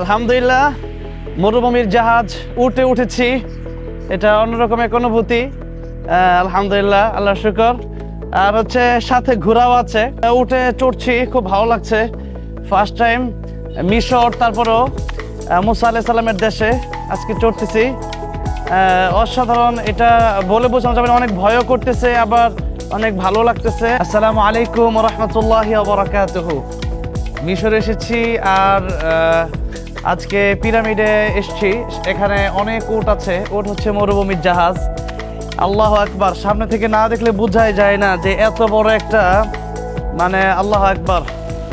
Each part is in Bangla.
আলহামদুলিল্লাহ, মরুভূমির জাহাজ উঠে উঠেছি। এটা অন্যরকম এক অনুভূতি। আলহামদুলিল্লাহ আল্লাহ শুকর। আর হচ্ছে সাথে ঘোরাও আছে। উঠে চড়ছি, খুব ভালো লাগছে। ফার্স্ট টাইম মিশর, তারপরও মুসা আলাহ সাল্লামের দেশে আজকে চড়তেছি। অসাধারণ, এটা বলে বোঝানো যাবে অনেক ভয়ও করতেছে, আবার অনেক ভালো লাগতেছে। আসসালামু আলাইকুম রহমতুল্লাহ বরাকাতুহু। মিশরে এসেছি, আর আজকে পিরামিডে এসেছি। এখানে অনেক উট আছে। উট হচ্ছে মরুভূমির জাহাজ। আল্লাহ আকবার। সামনে থেকে না দেখলে বোঝাই যায় না যে এত বড় একটা মানে আল্লাহ আকবার।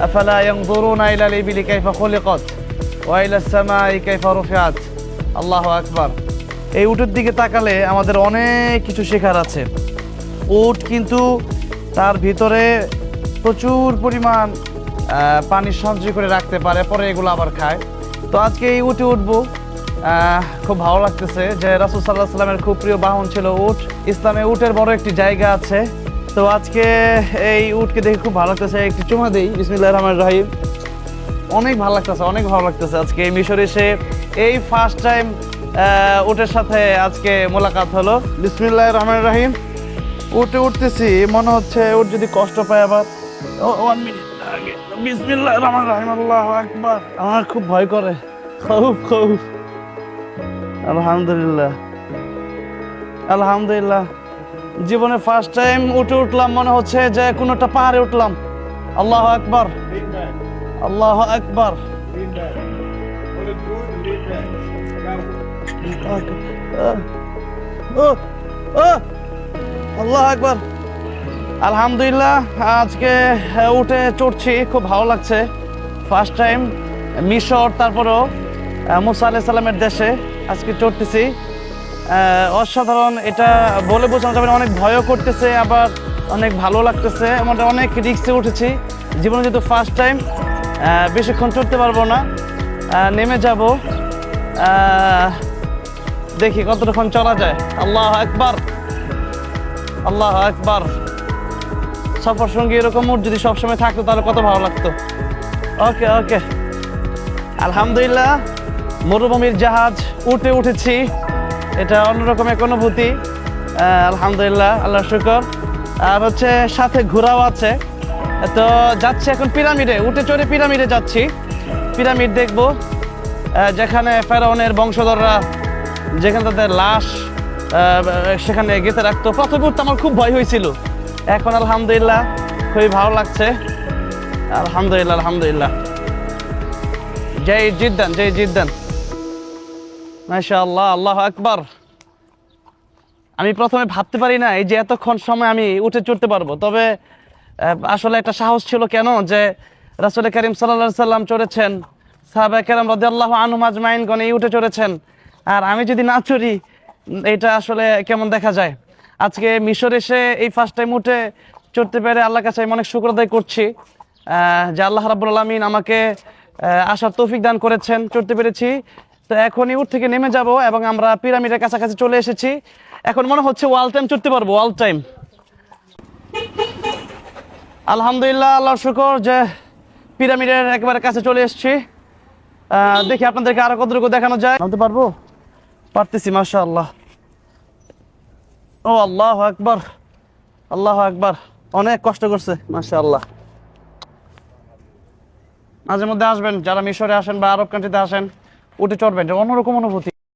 আফালা ইয়ানজুরুনা ইলাল ইবিলি কাইফা খুলিকাত ওয়া ইলাস সামাই কাইফা রুফিআত। আল্লাহু আকবার। এই উটের দিকে তাকালে আমাদের অনেক কিছু শেখার আছে। উট কিন্তু তার ভিতরে প্রচুর পরিমাণ পানি সঞ্চয় করে রাখতে পারে, পরে এগুলো আবার খায়। তো আজকে এই উটে উঠবো খুব ভালো লাগতেছে যে রাসুল সাল্লাহ সাল্লামের খুব প্রিয় বাহন ছিল উট। ইসলামে উটের বড় একটি জায়গা আছে। তো আজকে এই উটকে দেখে খুব ভালো লাগতেছে। একটি চুমা দিই। বিসমিল্লাহ রহমান রাহিম। অনেক ভালো লাগতেছে, অনেক ভালো লাগতেছে আজকে মিশরে এসে। এই ফার্স্ট টাইম উটের সাথে আজকে মোলাকাত হলো। বিসমিল্লাহ রহমান রাহিম। উঠে উঠতেছি, মনে হচ্ছে উঠ যদি কষ্ট পায় আবার। ওয়ান মিনিট আগে। বিসমিল্লাহ রহমান রাহিম, আল্লাহ আকবার। আমার খুব ভয় করে। খুব খুব আলহামদুলিল্লাহ আলহামদুলিল্লাহ জীবনে ফার্স্ট টাইম উঠে উঠলাম মনে হচ্ছে যে কোনো একটা পাহাড়ে উঠলাম আল্লাহ আকবার আল্লাহ আকবার আল্লাহ আকবার আলহামদুলিল্লাহ আজকে উঠে চড়ছি, খুব ভালো লাগছে। ফার্স্ট টাইম মিশর, তারপরও মুসা আলাহ সাল্লামের দেশে আজকে চড়তেছি। অসাধারণ, এটা বলে বোঝানো যাবে অনেক ভয়ও করতেছে, আবার অনেক ভালো লাগতেছে আমাদের অনেক রিক্সে উঠেছি। জীবনে যেহেতু ফার্স্ট টাইম বেশিক্ষণ চড়তে পারব না। নেমে যাব। দেখি কতক্ষণ চলা যায়। আল্লাহ একবার আল্লাহ একবার সফর সঙ্গী এরকম উঠ যদি সবসময় থাকতো, তাহলে কত ভালো লাগতো। ওকে ওকে আলহামদুলিল্লাহ। মরুভূমির জাহাজ, উঠে উঠেছি। এটা অন্যরকম এক অনুভূতি। আলহামদুলিল্লাহ আল্লাহ শুকর। আর হচ্ছে সাথে ঘোরাও আছে। তো যাচ্ছি এখন পিরামিডে, উঠে চড়ে পিরামিডে যাচ্ছি। পিরামিড দেখব। যেখানে ফেরাউনের বংশধররা, যেখানে তাদের লাশ সেখানে গেঁথে রাখতো। প্রথমে উঠতে আমার খুব ভয় হয়েছিল। এখন আলহামদুলিল্লাহ, খুবই ভালো লাগছে। আলহামদুলিল্লাহ আলহামদুলিল্লাহ। জয় জিদ্দান জয় জিদ্দান। মাশা আল্লাহ আকবার। আমি প্রথমে ভাবতে পারি না এই যে এতক্ষণ সময় আমি উঠে চড়তে পারব, তবে আসলে একটা সাহস ছিল কেন যে রাসুল করিম সাল্লা সাল্লাম চড়েছেন সাহাবা কেরাম রদি আল্লাহ আনুম আজমাইনগণ এই উঠে চড়েছেন। আর আমি যদি না চড়ি, এটা আসলে কেমন দেখা যায়? আজকে মিশর এসে এই ফার্স্ট টাইম উঠে চড়তে পেরে আল্লাহর কাছে আমি অনেক শুক্র আদায় করছি যে আল্লাহ রাবুল আলমিন আমাকে আসার তৌফিক দান করেছেন, চড়তে পেরেছি। তো এখনই উঠ থেকে নেমে যাব এবং আমরা পিরামিডের কাছাকাছি চলে এসেছি। এখন মনে হচ্ছে ওয়াল টাইম চড়তে পারব ওয়াল টাইম। আলহামদুলিল্লাহ আল্লাহ শুকর যে পিরামিডের একেবারে কাছে চলে এসেছি। দেখি আপনাদেরকে আরও কতটুকু দেখানো যায়। নামতে পারব? পারতেছি মাশা আল্লাহ ও আল্লাহ একবার আল্লাহ একবার অনেক কষ্ট করছে মাশা আল্লাহ মাঝে মধ্যে আসবেন যারা মিশরে আসেন বা আরব কান্ট্রিতে আসেন। উঠে চড়বেন অন্যরকম অনুভূতি।